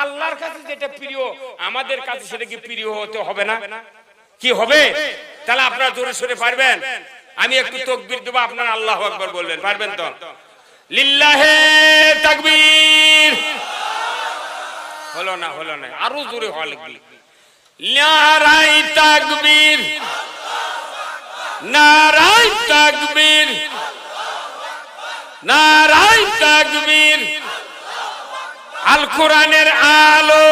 আল্লাহর কাছে যেটা প্রিয় আমাদের কাছে সেটা কি প্রিয় হতে হবে না? কি হবে? তাহলে আপনারা জোরে সোরে পারবেন? আমি একটু তকবির দেবো আপনারা আল্লাহ আকবর বলবেন পারবেন তো? লিল্লাহে তাকবীর। হলো না হলো না আরও জোরে হওয়া লাগবে। নারাই তাকবীর। নারাই তাকবীর। নারাই তাকবীর। আল কোরআনের আলো,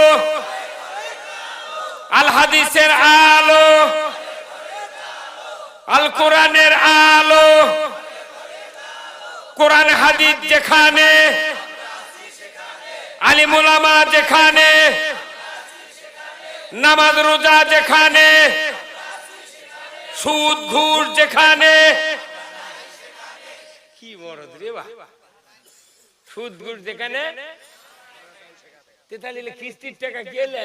আল হাদিসের আলো, আল কোরআনের আলো, কোরআন হাদিস যেখানে আলিমুলামা যেখানে, নামাজ রোজা যেখানে, সুদ ঘুর যেখানে। কি মরদ রে বা সুদ ঘুষ যেখানে তেতালিলে কিস্তির টাকা গেলে।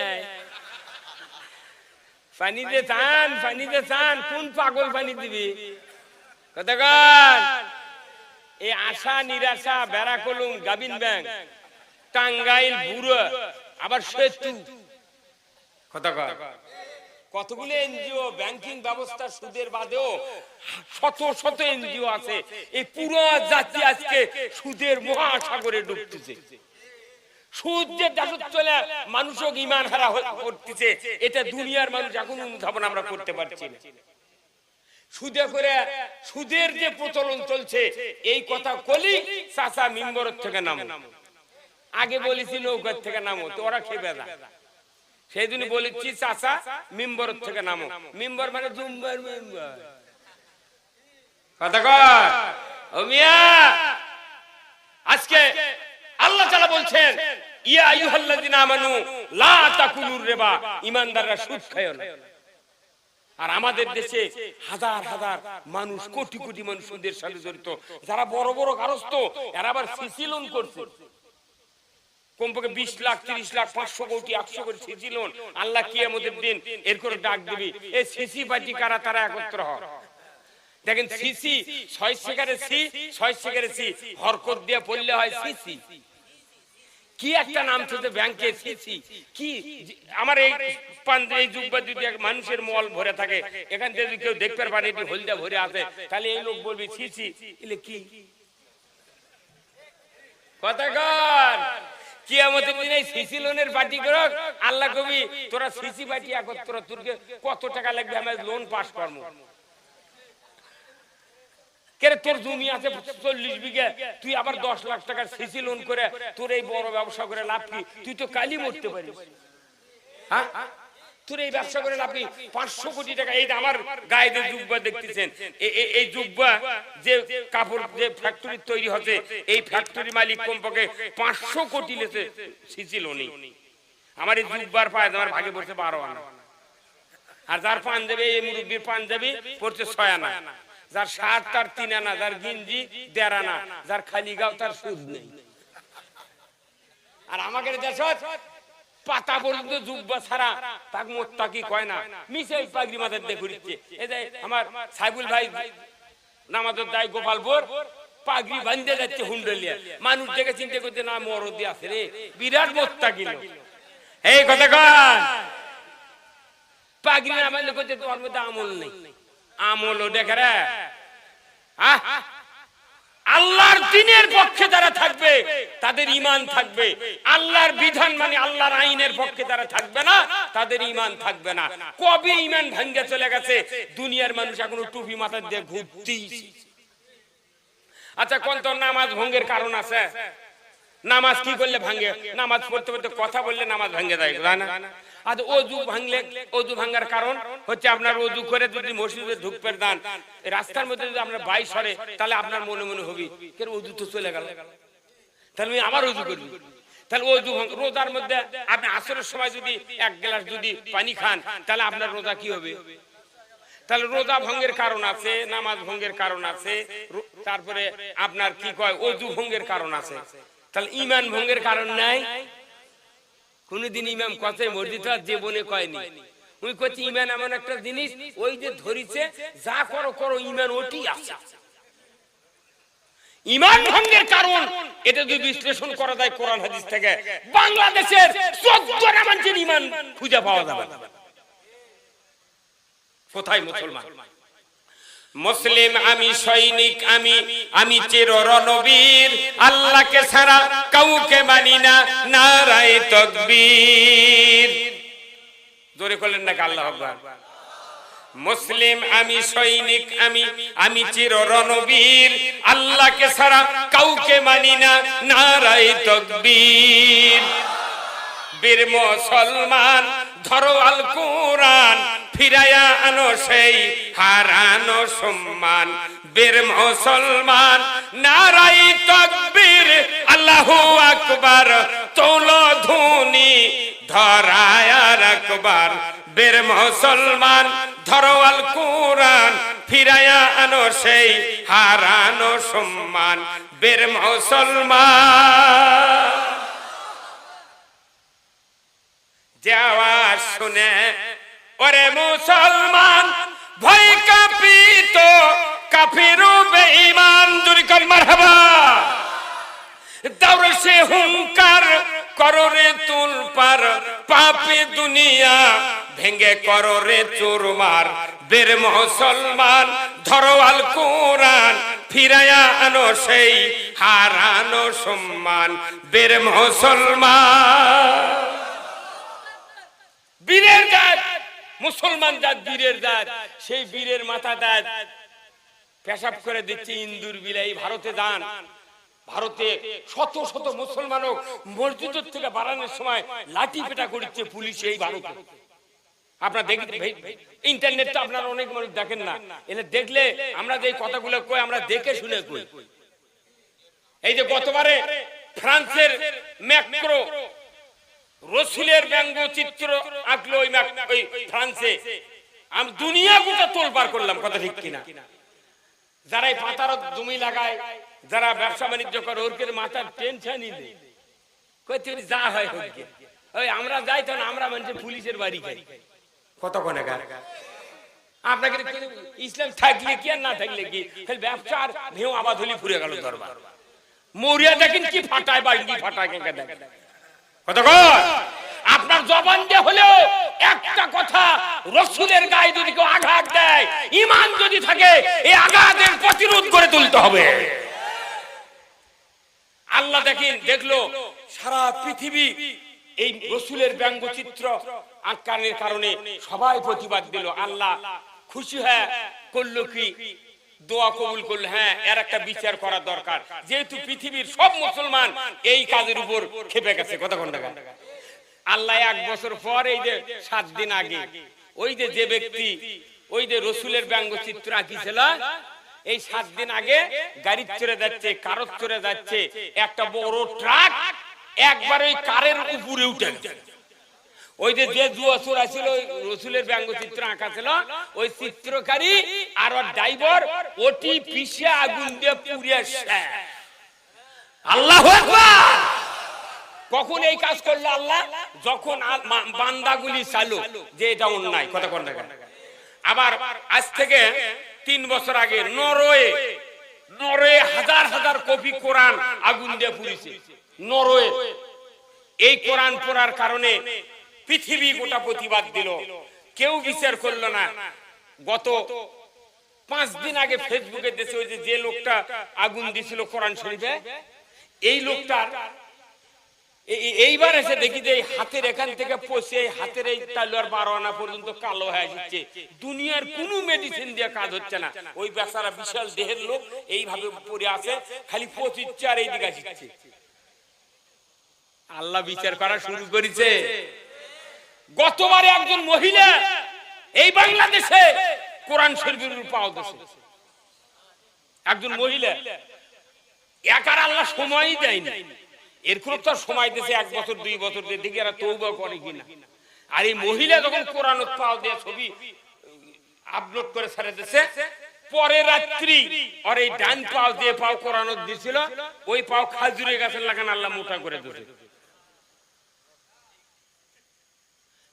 পানিতে চান পানিতে চান কোন পাগল পানি দিবি? কতক্ষণ এই আশা নিরাশা বেড়াকলুম গাবিন ব্যাংক। টাঙ্গাইল বুড়ো আবার সেতু। কতক্ষণ কতগুলো এনজিও ব্যাংকিং ব্যবস্থা সুদের বাদেও শত শত এনজিও আছে। এই পুরো জাতি আজকে সুদের মহাসাগরে ডুবতেছে। সুদ যে চলে মানুষও ইমান হারা করতেছে এটা দুনিয়ার মানুষ এখন অনুধাবন আমরা করতে পারছি না। সুদে করে সুদের যে প্রচলন চলছে, এই কথা কলি মিম্বর থেকে নামো। আগে বলেছি নৌকার থেকে নামো, তো ওরা খেবে না সেই দিন বলেছি, চাচা, মিম্বর থেকে নামো। মিম্বর মানে জুম্বার, মেম্বার। কথা কর ও মিয়া, আজকে আল্লাহ তাআলা বলছেন ইয়া আমানু, লা তাকুলুর রিবা। সুদ খায় না। আর আমাদের দেশে হাজার হাজার মানুষ, কোটি কোটি সাথে জড়িত। যারা বড় বড় কারস্থ, এরা আবার সিসি লোন করছে। কমপক্ষে বিশ লাখ, তিরিশ লাখ, পাঁচশো কোটি, একশো কোটি সিসি লোন আল্লাহ কি আমাদের দিন এর করে ডাক দিবি। এই সিসি পার্টি কারা, তারা একত্র হয় দেখেন সিসি, ছয় সেকারে সি, ছয় সেকারে সি। হরকত দিয়ে পড়লে হয় সিসি। কি একটা নাম থেকে ব্যাংকে সিসি কি আমার এই মানুষের মল ভরে থাকে, এখান থেকে কেউ দেখতে পারে, এটি ভরে তাহলে এই লোক বলবি সিসি এলে কি? কথা সিসি লোনের পার্টি করক আল্লাহ কবি, তোরা সিসি পার্টি একত্র তোরকে কত টাকা লাগবে? আমার লোন পাস করব। হ্যাঁ? দেখতেছেন এই যে কাপড়, যে ফ্যাক্টরি তৈরি হচ্ছে, এই ফ্যাক্টরি মালিক কমপক্ষে পাঁচশো কোটি লেছে সিসি লোনই আমার এই জুব্বার পায়, আমার ভাগে পড়ছে বারো আনা। আর যার পাঞ্জাবি মুরব্বীর পাঞ্জাবি পড়ছে ছয় আনা। যার শার্ট তার তিন আনা, যার গিঞ্জি দেড় আনা, যার খালি গাও তার সুদ নেই। আর আমাকে দেশ পাতা জুব্বা ছাড়া তাক কয় না? মিশে পাগড়ি মাথার এই যে আমার সাইবুল ভাই নামাজের দায় গোপালপুর, পাগড়ি বান্ধে যাচ্ছে হুন্ডলিয়া। মানুষ দেখে চিন্তা করতে না, মরদি আছে রে। বিরাট মোত্তা কিল এই কথা কয় পাগড়ি না বান্ধলে করতে তোমার মধ্যে আমল নেই। আমলও দেখে রে। আল্লাহর দিনের পক্ষে যারা থাকবে, তাদের ইমান থাকবে। আল্লাহর বিধান মানে আল্লাহর আইনের পক্ষে যারা থাকবে না, তাদের ইমান থাকবে না। কবে ইমান ভাঙ্গে চলে গেছে, দুনিয়ার মানুষ এখনও টুপি মাথার দিয়ে ঘুরতেই আচ্ছা কোন তোর নামাজ ভঙ্গের কারণ আছে? নামাজ কি করলে ভাঙ্গে নামাজ পড়তে পড়তে কথা বললে নামাজ ভাঙ্গে যায় না অজু ভাঙলে, অজু কারণ হচ্ছে আপনার অজু করে যদি মসজিদে ঢুকপের দান রাস্তার মধ্যে যদি আপনার সরে, তাহলে আপনার মনে মনে হবি, কেন অজু তো চলে গেল? তাহলে আমি আবার অজু করবি। তাহলে রোজার মধ্যে আপনি আসরের সময় যদি এক গ্লাস যদি পানি খান, তাহলে আপনার রোজা কি হবে? তাহলে রোজা ভঙ্গের কারণ আছে, নামাজ ভঙ্গের কারণ আছে তারপরে আপনার কি কয়, অজু ভঙ্গের কারণ আছে। তাহলে ইমান ভঙ্গের কারণ নাই কোনদিন ইমাম কথায় মসজিদ জীবনে কয়নি। উনি কচ্ছে ইমান এমন একটা জিনিস, ওই যে ধরিছে, যা করো করো, ইমান ওটি আছে। ইমান ভঙ্গের কারণ, এটা যদি বিশ্লেষণ করা যায় কোরআন হাদিস থেকে, বাংলাদেশের চোদ্দ মানুষের ইমান খুঁজে পাওয়া যাবে কোথায় মুসলমান? মুসলিম আমি সৈনিক, আমি আমি চির রণবীর। আল্লাহকে ছাড়া কাউকে মানি না, নারায় তকবীর। জোরে করলেন নাকি আল্লাহ আকবার? মুসলিম আমি সৈনিক, আমি আমি চির রণবীর। আল্লাহকে ছাড়া কাউকে মানি না, নারায় তকবীর। বীর মুসলমান, ধরো আল কোরআন। ফিরায়া আনো সেই হারানো সম্মান। বীর মুসলমান নারাই তকবীর, আল্লাহু আকবার, তোল ধুনি ধরায় রাখবার। বীর মুসলমান, ধরো আল কোরআন ফিরায়া আনো সেই হারানো সম্মান। বীর মুসলমান কাফিরু বেঈমান জুরি কর, মারহাবা। দাউরে সে হুঙ্কার কররে তুল পার, পাপে দুনিয়া ভেঙ্গে কররে চোরমার বের মুসলমান, ধরো আল কোরআন ফিরায়া আনো সেই হারানো সম্মান। বের মুসলমান। বীরের জাত মুসলমান জাত বীরের জাত সেই বীরের মাথা দাঁত। পেশাব করে দিচ্ছে ইন্দুর বিলাই, ভারতে যান। ভারতে শত শত মুসলমানও মসজিদের থেকে বাড়ানোর সময় লাঠি পেটা করছে পুলিশ এই ভারতে। আপনার দেখি ইন্টারনেট তো আপনারা অনেক মানুষ দেখেন না। এনে দেখলে আমরা যে কথাগুলো কই, আমরা দেখে শুনে কই। এই যে গতবারে ফ্রান্সের ম্যাক্রো, রসুলের ব্যঙ্গ চিত্র আঁকলো ওই ফ্রান্সে। আমি দুনিয়া গোটা তোলপার করলাম, কথা ঠিক কিনা? যারা এই পাতার জমি লাগায় যারা ব্যবসা বাণিজ্য করে ওরকে মাথার টেনশনই নেই। কই যা হয় ওই আমরা যাই তখন আমরা মানুষের পুলিশের বাড়ি খাই কত কোনে আপনাকে ইসলাম থাকলে কি আর না থাকলে কি? ব্যবসার ভেউ আবাদ হলি গেল দরবার। মরিয়া দেখেন কি ফাটায় ফাটায় দেখেন কতক্ষণ আপনার জবান দিয়ে হলেও একটা কথা রসুলের গায়ে যদি কেউ আঘাত দেয় ইমান যদি থাকে এই আঘাতের প্রতিরোধ করে তুলতে হবে। আল্লাহ দেখেন, দেখল সারা পৃথিবী এই রসুলের ব্যঙ্গচিত্র আঁকানের কারণে সবাই প্রতিবাদ দিল। আল্লাহ খুশি হয়ে করল কি? দোয়া কবুল করল হ্যাঁ এর একটা বিচার করা দরকার। যেহেতু পৃথিবীর সব মুসলমান এই কাজের উপর খেপে গেছে। কতক্ষণ টাকা আল্লাহ এক বছর পর এই যে সাত দিন আগে, ওই যে যে ব্যক্তি, ওই যে রসুলের ব্যঙ্গচিত্র আঁকিছিল এই সাত দিন আগে গাড়ি চড়ে যাচ্ছে, কারত চড়ে যাচ্ছে, একটা বড় ট্রাক একবার ওই কারের উপরে উঠে ওই যে যে আছিল ওই রসুলের ব্যঙ্গচিত্র আঁকা ছিল, ওই চিত্রকারী আর ওর ড্রাইভার, ওটি পিছে আগুন দিয়ে পুড়িয়ে। আল্লাহু কখন এই কাজ করল আল্লাহ? যখন বান্দাগুলি চালু যে এটা অন্যায়, কথা কোন। আবার আজ থেকে তিন বছর আগে নরওয়ে নরওয়ে হাজার হাজার কপি কোরআন আগুন দিয়ে পুড়িছে। নরওয়ে, এই কোরআন পড়ার কারণে পৃথিবী গোটা প্রতিবাদ দিল। কেউ বিচার করল না। গত পাঁচ দিন আগে ফেসবুকে দেশে ওই যে লোকটা আগুন দিছিল কোরআন শরীফে, এই লোকটার এইবার এসে দেখি যে হাতের এখান থেকে পচে হাতের এই তালুয়ার বারো আনা পর্যন্ত কালো হয়ে যাচ্ছে। দুনিয়ার কোনো মেডিসিন দিয়ে কাজ হচ্ছে না। ওই বেচারা বিশাল দেহের লোক এইভাবে পড়ে আছে, খালি পচিচ্ছে আর এইদিকে আসছে। আল্লাহ বিচার করা শুরু করেছে। গতবারে একজন মহিলা এই বাংলাদেশে কোরআন শরীফের উপর পাও একজন মহিলা। একার আল্লাহ সময়ই দেয়নি। এরকম তো সময় দিয়েছে এক বছর, দুই বছর দিয়ে। দেখি এরা তৌবা করে কিনা। আর এই মহিলা যখন কোরআন পাও দিয়ে ছবি আপলোড করে ছেড়ে দিয়েছে পরে রাত্রি আর এই ডান পাও দিয়ে পাও কোরআন দিছিল, ওই পাও খাজুরে গাছের লাগান আল্লাহ মোটা করে দিয়েছে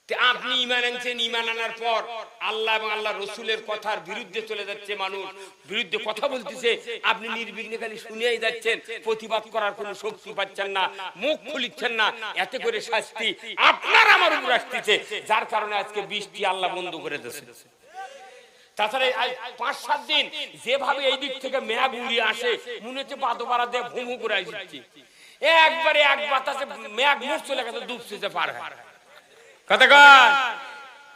তে আ আপনি ইমান আনছেন ইমান আনার পর আল্লাহ এবং আল্লাহ রসুলের কথার বিরুদ্ধে চলে যাচ্ছে মানুষ, বিরুদ্ধে কথা বলতেছে। আপনি নির্বিঘ্নে খালি শুনেই যাচ্ছেন, প্রতিবাদ করার কোনো শক্তি পাচ্ছেন না, মুখ খুলিচ্ছেন না, এতে করে শাস্তি আপনার আমার উপর আসতেছে, যার কারণে আজকে বৃষ্টি আল্লাহ বন্ধ করে দিয়েছে। তাছাড়া পাঁচ, সাত দিন যেভাবে এই দিক থেকে মেঘ উড়িয়ে আসে, মনে হচ্ছে বাদোপাড়া দিয়ে ভুমু করে আসছে। একবারে এক বাতাসে মেঘ মুখ চলে গেছে ডুবছে পার হয়। কতক্ষণ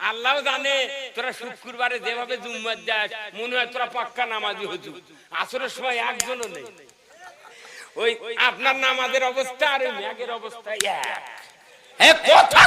আল্লাহ জানে তোরা শুক্রবারে যেভাবে জুম্মার যাস মনে হয় তোরা পাক্কা নামাজি হতু আসরের সময় একজনও নেই। ওই আপনার নামাজের অবস্থা আর ম্যাগের অবস্থা এক। কথা